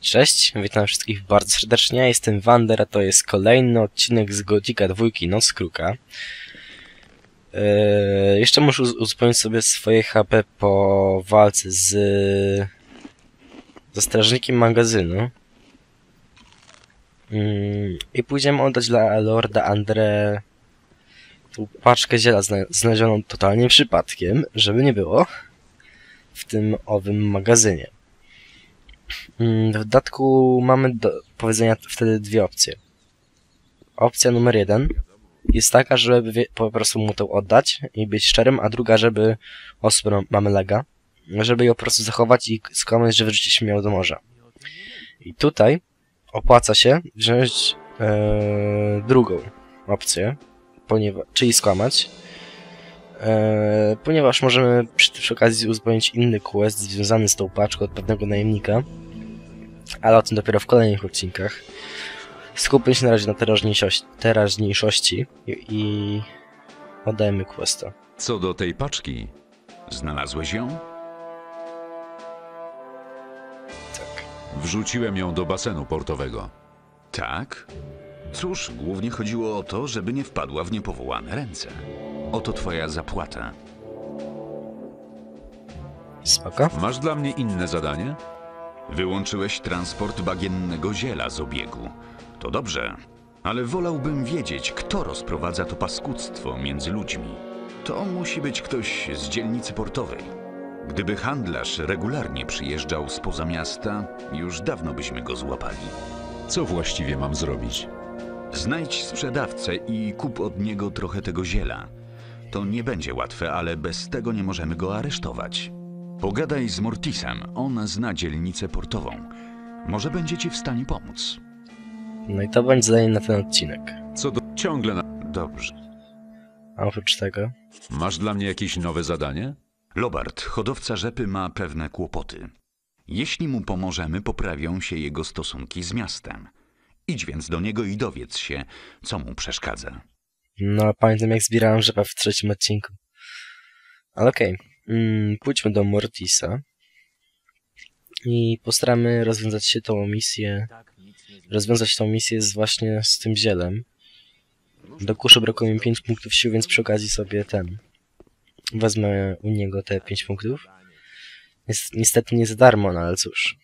Cześć, witam wszystkich bardzo serdecznie. Jestem Wander, a to jest kolejny odcinek z Godzika dwójki Noc Kruka. Eee, jeszcze muszę uz- uzupełnić sobie swoje HP po walce z... ze strażnikiem magazynu. Mm, I pójdziemy oddać dla Lorda Andre paczkę ziela zna znalezioną totalnie przypadkiem, żeby nie było, w tym owym magazynie. Mm, W dodatku mamy do powiedzenia wtedy dwie opcje. Opcja numer jeden jest taka, żeby po prostu mu to oddać i być szczerym, a druga, żeby o super, mamy lega, żeby ją po prostu zachować i skłamać, że wyrzuciliśmy ją do morza. I tutaj opłaca się wziąć e, drugą opcję, ponieważ, czyli skłamać, e, ponieważ możemy przy, przy okazji uzupełnić inny quest związany z tą paczką od pewnego najemnika, ale o tym dopiero w kolejnych odcinkach. Skupmy się na razie na teraźniejszości, teraźniejszości i, i oddajmy questa. Co do tej paczki, Znalazłeś ją? Tak. wrzuciłem ją do basenu portowego. Tak. Cóż, głównie chodziło o to, żeby nie wpadła w niepowołane ręce. Oto twoja zapłata. Spoko. Masz dla mnie inne zadanie? Wyłączyłeś transport bagiennego ziela z obiegu. To dobrze, ale wolałbym wiedzieć, kto rozprowadza to paskudztwo między ludźmi. To musi być ktoś z dzielnicy portowej. Gdyby handlarz regularnie przyjeżdżał spoza miasta, już dawno byśmy go złapali. Co właściwie mam zrobić? Znajdź sprzedawcę i kup od niego trochę tego ziela. To nie będzie łatwe, ale bez tego nie możemy go aresztować. Pogadaj z Mortisem, on zna dzielnicę portową. Może będzie ci w stanie pomóc. No i to będzie zadanie na ten odcinek. Co do... ciągle na... Dobrze. A oprócz tego, Masz dla mnie jakieś nowe zadanie? Lobart, hodowca rzepy, ma pewne kłopoty. Jeśli mu pomożemy, poprawią się jego stosunki z miastem. Idź więc do niego i dowiedz się, co mu przeszkadza. no pamiętam jak zbierałem rzepę w trzecim odcinku. Ale okej, mm, pójdźmy do Mortisa i postaramy rozwiązać się tą misję, rozwiązać tą misję z właśnie z tym zielem. Do kuszy brakuje mi 5 punktów sił, więc przy okazji sobie ten, wezmę u niego te 5 punktów. Jest, niestety nie za darmo, no ale cóż.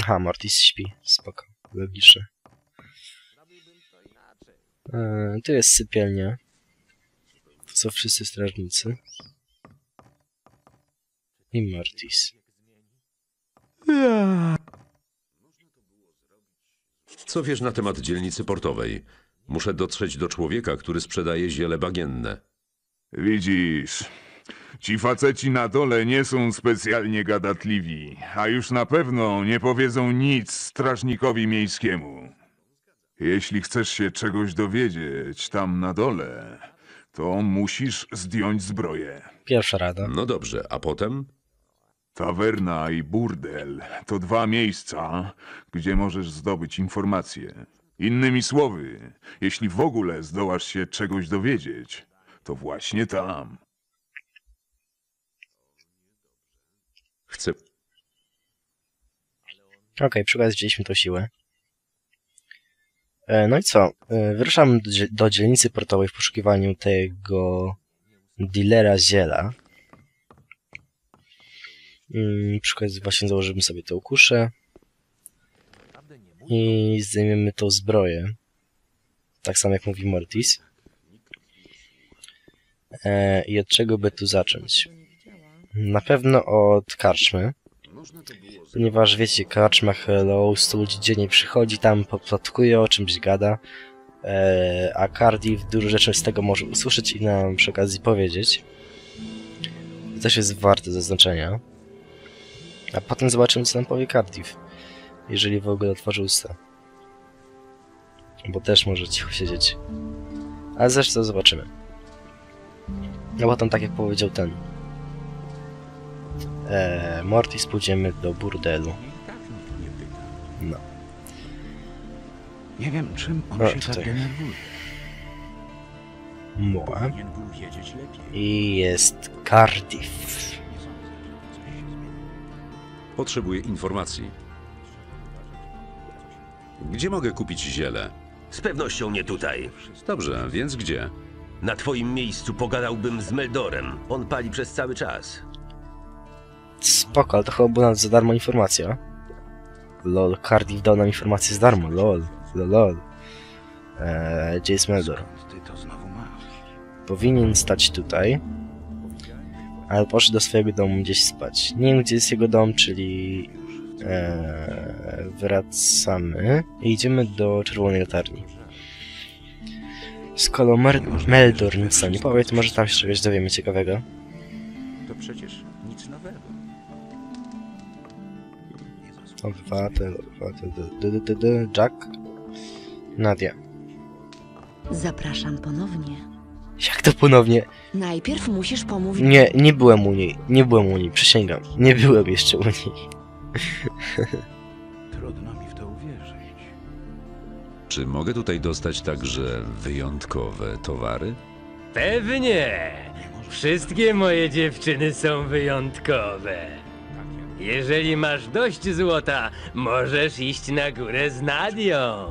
Aha, Mortis śpi, spoko, logiczne. E, tu jest sypialnia. To są wszyscy strażnicy. I Mortis. Co wiesz na temat dzielnicy portowej? Muszę dotrzeć do człowieka, który sprzedaje ziele bagienne. Widzisz, ci faceci na dole nie są specjalnie gadatliwi, a już na pewno nie powiedzą nic strażnikowi miejskiemu. Jeśli chcesz się czegoś dowiedzieć tam na dole, to musisz zdjąć zbroję. Pierwsza rada. No dobrze, a potem? Tawerna i burdel to dwa miejsca, gdzie możesz zdobyć informacje. Innymi słowy, jeśli w ogóle zdołasz się czegoś dowiedzieć, to właśnie tam. Chcę. Okej, okazji wzięliśmy tą siłę. E, no i co? E, wyruszam do, dzie- do dzielnicy portowej w poszukiwaniu tego dealera ziela. Mm, przy okazji właśnie założymy sobie tą kuszę. I zdejmiemy tą zbroję. Tak samo jak mówi Mortis. E, I od czego by tu zacząć? Na pewno od karczmy. Ponieważ wiecie, karczma Hello, stu ludzi dziennie przychodzi tam, poplotkuje o czymś gada, e, a Cardiff dużo rzeczy z tego może usłyszeć i nam przy okazji powiedzieć. To też jest warte zaznaczenia. A potem zobaczymy, co nam powie Cardiff, jeżeli w ogóle otworzy usta. Bo też może cicho siedzieć. Ale zresztą zobaczymy. No bo tam tak jak powiedział ten. Eee, Mortis pójdziemy do burdelu. No. Nie wiem, czym on się tak denerwuje. Moa. I jest Cardiff. Potrzebuję informacji. Gdzie mogę kupić ziele? Z pewnością nie tutaj. Dobrze, więc gdzie? Na twoim miejscu pogadałbym z Meldorem. On pali przez cały czas. Spoko, ale to chyba była za darmo informacja. Lol, Cardiff dał nam informację za darmo, lol, lol, lol. Eee, gdzie jest Meldor? Powinien stać tutaj. Ale poszedł do swojego domu gdzieś spać. Nie wiem, gdzie jest jego dom, czyli... Eee, wracamy i idziemy do Czerwonej Latarni. Skoro Mer- Meldor nic nam nie powie, to może tam się czegoś dowiemy ciekawego. To przecież Obywatel, obywatel, d, d, d, d, Jack, Nadia. Zapraszam ponownie. Jak to ponownie? Najpierw musisz pomówić. Nie, nie byłem u niej, nie byłem u niej, przysięgam. Nie byłem jeszcze u niej. Trudno mi w to uwierzyć. Czy mogę tutaj dostać także wyjątkowe towary? Pewnie. Wszystkie moje dziewczyny są wyjątkowe. Jeżeli masz dość złota, możesz iść na górę z Nadią.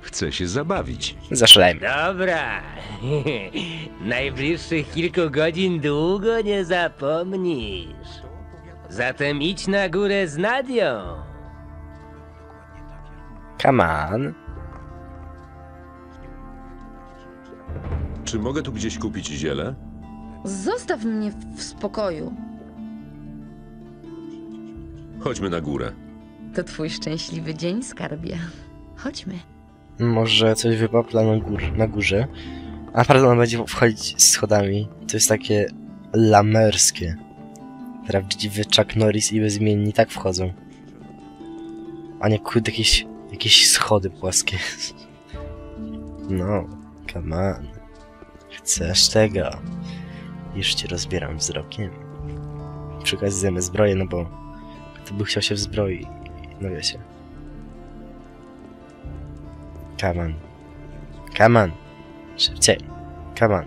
Chcę się zabawić. Zaszalejmy. Dobra. Najbliższych kilku godzin długo nie zapomnisz. Zatem idź na górę z Nadią. Come on. Czy mogę tu gdzieś kupić ziele? Zostaw mnie w spokoju. Chodźmy na górę. To twój szczęśliwy dzień, skarbie. Chodźmy. Może coś wypapla na, gór, na górze. A naprawdę on będzie wchodzić schodami. To jest takie lamerskie. Prawdziwy Chuck Norris i bezimienni tak wchodzą. A nie kurde jakieś, jakieś schody płaskie. No, come on. Chcesz tego? Już cię rozbieram wzrokiem. Przy okazji zajmę zbroję, no bo kto by chciał się wzbroi, no wiecie. Come on. Come on. Szybciej. Come on.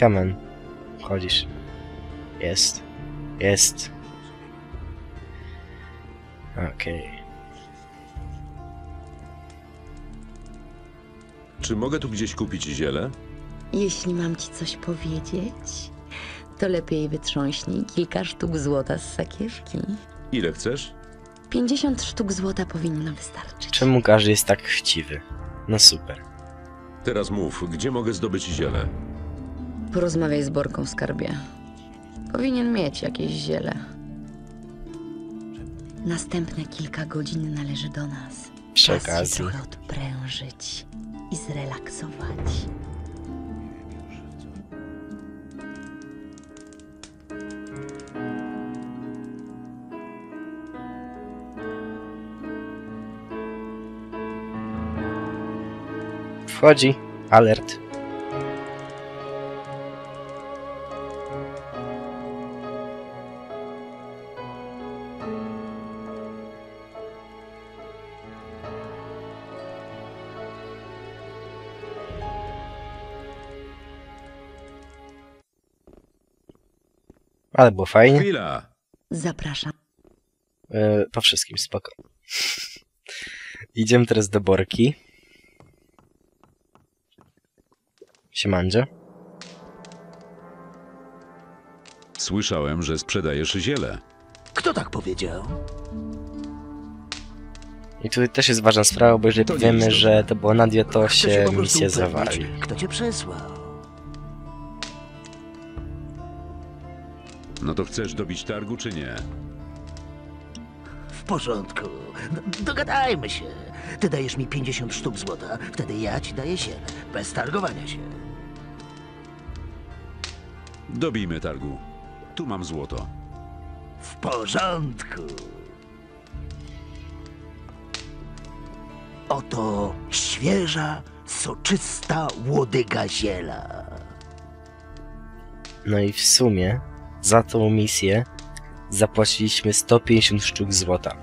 Come on. Chodzisz. Jest. Jest. Okej. Czy mogę tu gdzieś kupić ziele? Jeśli mam ci coś powiedzieć, to lepiej wytrząśnij kilka sztuk złota z sakiewki. Ile chcesz? 50 sztuk złota powinno wystarczyć. Czemu każdy jest tak chciwy? No super. Teraz mów, gdzie mogę zdobyć ziele? Porozmawiaj z Borką, skarbie. Powinien mieć jakieś ziele. Następne kilka godzin należy do nas. Przy Czas się okazji. trochę odprężyć i zrelaksować. Wchodzi. Alert. Ale było fajnie. Chwila! Zapraszam. E, po wszystkim, spoko. Idziemy teraz do Borki. Siemandzie. Słyszałem, że sprzedajesz ziele. Kto tak powiedział? I tutaj też jest ważna sprawa, bo jeżeli To nie powiemy, jest że to było Nadia, to Chcę się po prostu misja upewnić, zawali. Kto cię przesłał? No to chcesz dobić targu, czy nie? W porządku. No, dogadajmy się. Ty dajesz mi 50 sztuk złota, wtedy ja ci daję 7. Bez targowania się. Dobijmy targu. Tu mam złoto. W porządku. Oto świeża, soczysta łodyga ziela. No i w sumie za tą misję zapłaciliśmy 150 sztuk złota.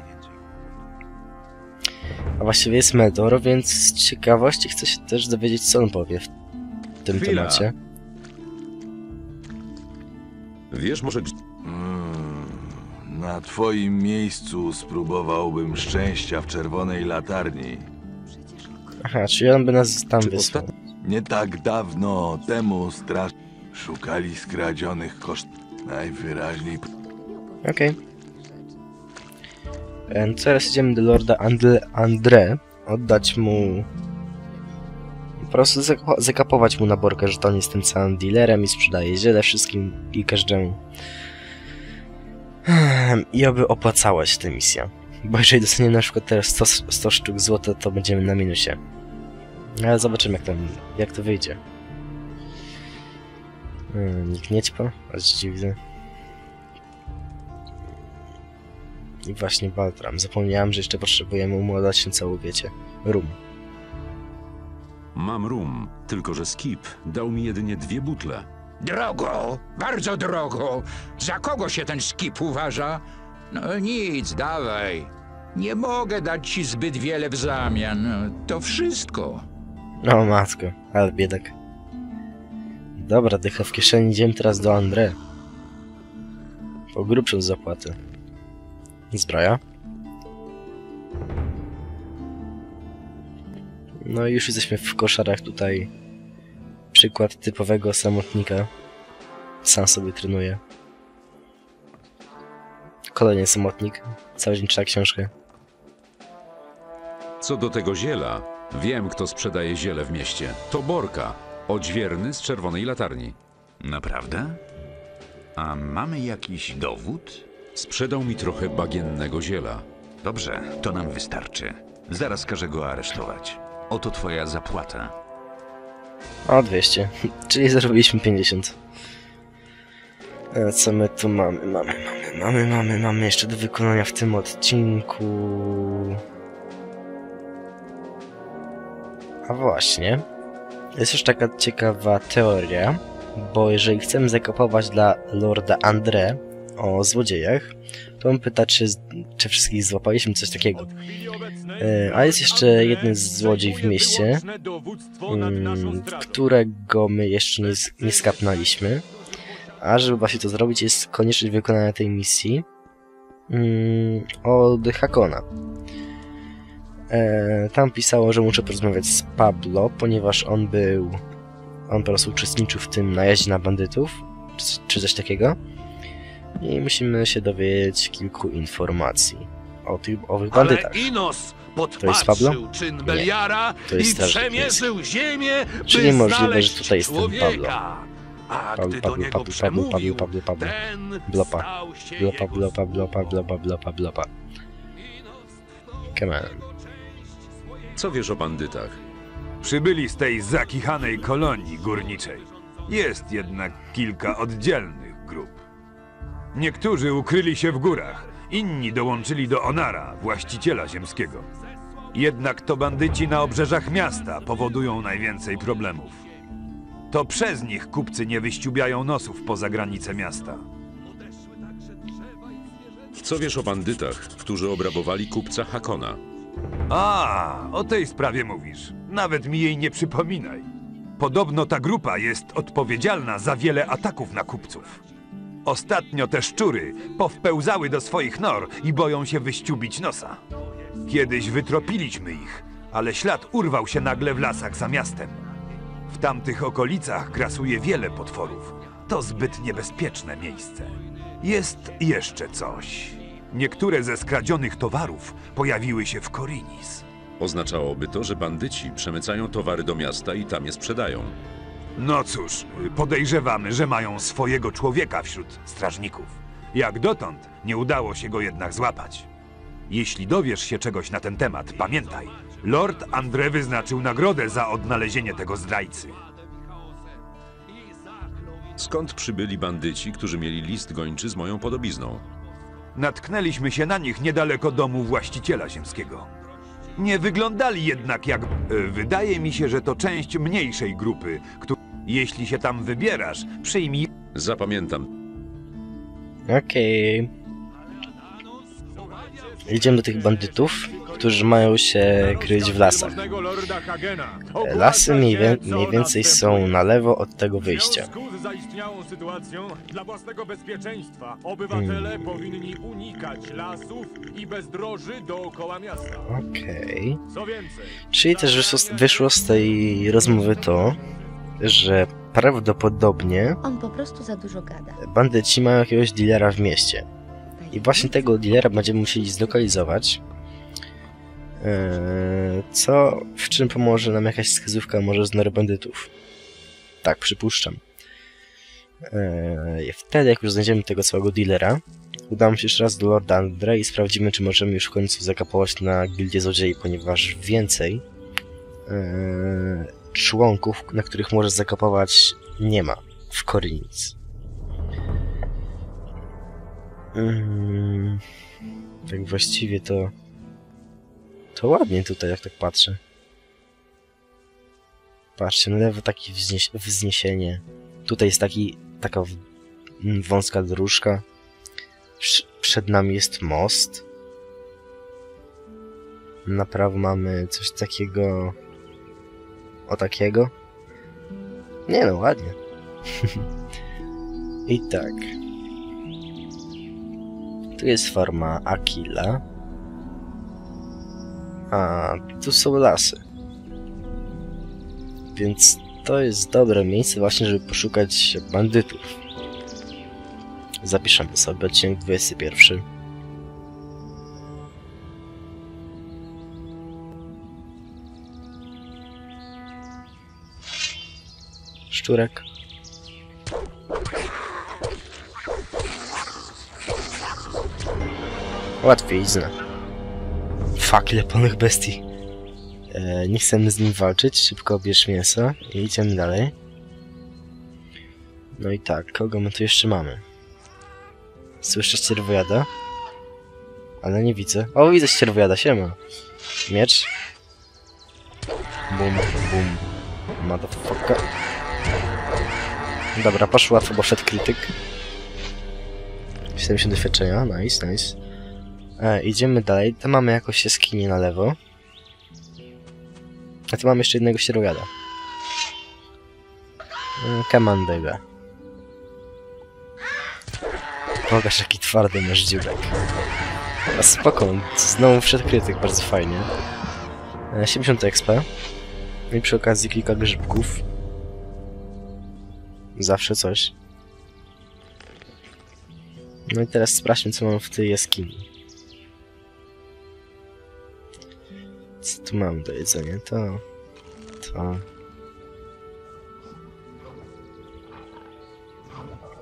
A właściwie jest Meldor, więc z ciekawości chcę się też dowiedzieć, co on powie w tym Chwila. temacie. Wiesz może, gdzie... Mm, na twoim miejscu spróbowałbym szczęścia w czerwonej latarni. Aha, czyli on by nas tam Czy wysłał. Nie tak dawno temu straż szukali skradzionych koszt. Najwyraźniej Okej. Okay. Teraz idziemy do Lorda Andle Andre. Oddać mu... Prostu zaka- zakapować mu na borkę, że to on jest tym całym dealerem i sprzedaje ziele wszystkim i każdemu. Ehm, I oby opłacała się ta misja. Bo jeżeli dostaniemy na przykład teraz 100, 100 sztuk złota, to będziemy na minusie. Ale zobaczymy jak, tam, jak to wyjdzie. Hmm, nikt nie ćpa? Aż dziwne. I właśnie Baltram. Zapomniałem, że jeszcze potrzebujemy umładać się całą, wiecie, rum. Mam rum, tylko że Skip dał mi jedynie dwie butle. Drogo, bardzo drogo. Za kogo się ten skip uważa? No nic, dawaj. Nie mogę dać ci zbyt wiele w zamian. To wszystko. O matko, ale biedak. Dobra, dycha w kieszeni, idziemy teraz do André. Po grubszą zapłatę. Zbroja. No i już jesteśmy w koszarach tutaj. Przykład typowego samotnika. Sam sobie trenuje. Kolejny samotnik. Cały dzień czyta książkę. Co do tego ziela, wiem, kto sprzedaje ziele w mieście. To Borka, odźwierny z czerwonej latarni. Naprawdę? A mamy jakiś dowód? Sprzedał mi trochę bagiennego ziela. Dobrze, to nam wystarczy. Zaraz każę go aresztować. Oto twoja zapłata. O, 200. Czyli zarobiliśmy 50. E, Co my tu mamy? Mamy, mamy, mamy, mamy, mamy jeszcze do wykonania w tym odcinku. A właśnie. Jest już taka ciekawa teoria, bo jeżeli chcemy zakopować dla Lorda André o złodziejach, to on pyta, czy, czy wszystkich złapaliśmy, coś takiego. E, A jest jeszcze jeden złodziej w mieście, mm, którego my jeszcze nie, nie skapnaliśmy. A żeby właśnie to zrobić, jest konieczność wykonania tej misji mm, od Hakona. E, tam pisało, że muszę porozmawiać z Pablo, ponieważ on był. On po prostu uczestniczył w tym najeździe na bandytów, czy coś takiego. I musimy się dowiedzieć kilku informacji o tych owych bandytach. Ale Inos To jest Pablo? czyn Beliara to jest i przemierzył ziemię, Czyli możliwe, że tutaj jest ten. Pablo. Pablo, Pablo, Pablo, Pablo, Pablo, Pablo, Pablo. Blopa. Blopa, blopa, blopa, blopa, blopa, blopa. Come on. Co wiesz o bandytach? Przybyli z tej zakichanej kolonii górniczej. Jest jednak kilka oddzielnych grup. Niektórzy ukryli się w górach, inni dołączyli do Onara, właściciela ziemskiego. Jednak to bandyci na obrzeżach miasta powodują najwięcej problemów. To przez nich kupcy nie wyściubiają nosów poza granice miasta. Co wiesz o bandytach, którzy obrabowali kupca Hakona? A, o tej sprawie mówisz. Nawet mi jej nie przypominaj. Podobno ta grupa jest odpowiedzialna za wiele ataków na kupców. Ostatnio te szczury powpełzały do swoich nor i boją się wyściubić nosa. Kiedyś wytropiliśmy ich, ale ślad urwał się nagle w lasach za miastem. W tamtych okolicach grasuje wiele potworów. To zbyt niebezpieczne miejsce. Jest jeszcze coś. Niektóre ze skradzionych towarów pojawiły się w Korinis. Oznaczałoby to, że bandyci przemycają towary do miasta i tam je sprzedają. No cóż, podejrzewamy, że mają swojego człowieka wśród strażników. Jak dotąd nie udało się go jednak złapać. Jeśli dowiesz się czegoś na ten temat, pamiętaj, Lord André wyznaczył nagrodę za odnalezienie tego zdrajcy. Skąd przybyli bandyci, którzy mieli list gończy z moją podobizną? Natknęliśmy się na nich niedaleko domu właściciela ziemskiego. Nie wyglądali jednak jak... e, Wydaje mi się, że to część mniejszej grupy, któ... Jeśli się tam wybierasz, przyjmij... Zapamiętam. Okej. Idziemy do tych bandytów, którzy mają się kryć w lasach. Lasy mniej, wie, mniej więcej są na lewo od tego wyjścia. Z zaistniałą sytuacją dla własnego bezpieczeństwa obywatele Hmm. powinni unikać lasów i bezdroży dookoła miasta. Okej. Co więcej, Czyli też wyszło, z- wyszło z tej rozmowy to, że prawdopodobnie On po prostu za dużo gada. bandyci mają jakiegoś dealera w mieście. I właśnie tego dealera będziemy musieli zlokalizować. Eee, Co, w czym pomoże nam jakaś wskazówka może z bandytów? Tak, przypuszczam. Eee, Wtedy, jak już znajdziemy tego całego dealera, udamy się jeszcze raz do Lorda Andre i sprawdzimy, czy możemy już w końcu zakapować na gildię złodziei, ponieważ więcej eee, członków, na których może zakapować, nie ma w Korynic. Mm, tak właściwie to... To ładnie tutaj, jak tak patrzę. Patrzcie, na lewo takie wznieś wzniesienie. Tutaj jest taki, taka wąska dróżka. Prz przed nami jest most. Na prawo mamy coś takiego... O takiego. Nie no, ładnie. I tak. Tu jest forma Aquila. A tu są lasy. Więc to jest dobre miejsce właśnie, żeby poszukać bandytów. Zapiszemy sobie odcinek 21. Szczurek. Łatwiejzna. Fuck, ile polnych bestii. E, nie chcemy z nim walczyć, szybko bierz mięso i idziemy dalej. No i tak, kogo my tu jeszcze mamy? Słyszę ścierwojada? Ale nie widzę. O, widzę ścierwojada, siema. Miecz. Bum, bum. Motherfucker. Dobra, poszło łatwo, bo wszedł krytyk. 70 doświadczenia, nice, nice. E, idziemy dalej. Tam mamy jakąś jaskinię na lewo. A tu mamy jeszcze jednego ścierojada. E, Come on, baby. Pokaż jaki twardy masz dziurek. A spoko, znowu wszedł krytyk, bardzo fajnie. E, 70 XP. I przy okazji kilka grzybków. Zawsze coś. No i teraz sprawdźmy, co mam w tej jaskini. Co tu mam do jedzenia? To... To...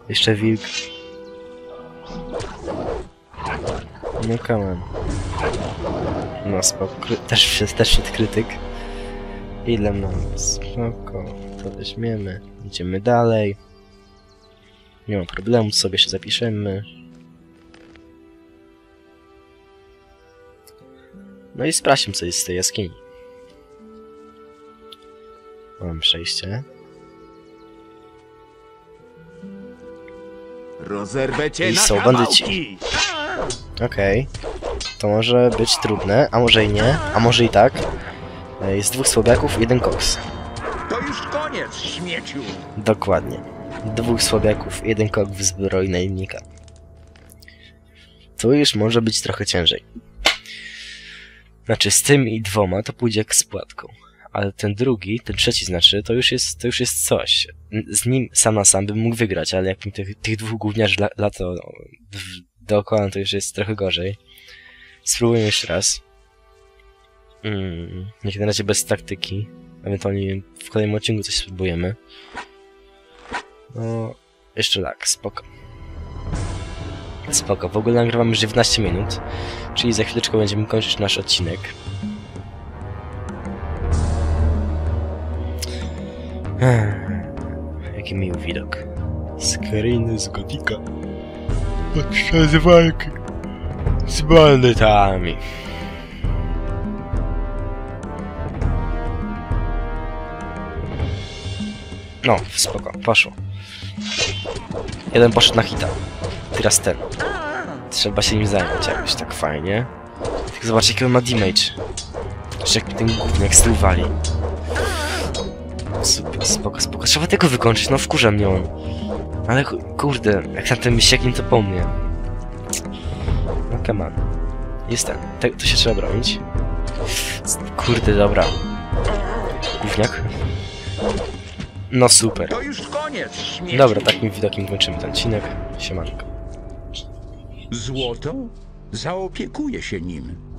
Jeszcze wilk. No come on. No spoko. Też, też wszedł krytyk. Ile mam? Spoko. To weźmiemy. Idziemy dalej. Nie ma problemu, sobie się zapiszemy. No i sprawdźmy, co jest z tej jaskini. Mam przejście. Rozerwę cię I są bandyci. Okej. To może być trudne, a może i nie, a może i tak. E, Jest dwóch słabiaków i jeden koks. Koniec, śmieciu. Dokładnie. Dwóch słabiaków, jeden kok w zbroi najemnika. Tu już może być trochę ciężej. Znaczy z tym i dwoma to pójdzie jak z płatką. Ale ten drugi, ten trzeci znaczy, to już jest, to już jest coś. Z nim sam na sam bym mógł wygrać, ale jak mi tych, tych dwóch gówniarzy la, lato dookoła, to już jest trochę gorzej. Spróbujmy jeszcze raz. Mm, jak na razie bez taktyki. Ewentualnie w kolejnym odcinku coś spróbujemy. No, jeszcze tak, spoko. Spoko, w ogóle nagrywamy już 19 minut, czyli za chwileczkę będziemy kończyć nasz odcinek. Jaki miły widok. Screeny z Gotika. Podczas walki z bandytami. No, spoko, poszło. Jeden poszedł na hita. Teraz ten. Trzeba się nim zająć jakoś tak fajnie. Zobacz jaki on ma damage. Jeszcze jak ten gówniak styl wali. Super, spoko, spoko. Trzeba tego wykończyć, no wkurza mnie on. Ale ku- kurde, jak na tym siakiem to po mnie. No come on. Jest ten. Te, to się trzeba bronić. Kurde, dobra. Gówniak. No super. To już koniec, śmieci. Dobra, takim widokiem kończymy ten odcinek. Siemanko. Złoto? Zaopiekuję się nim.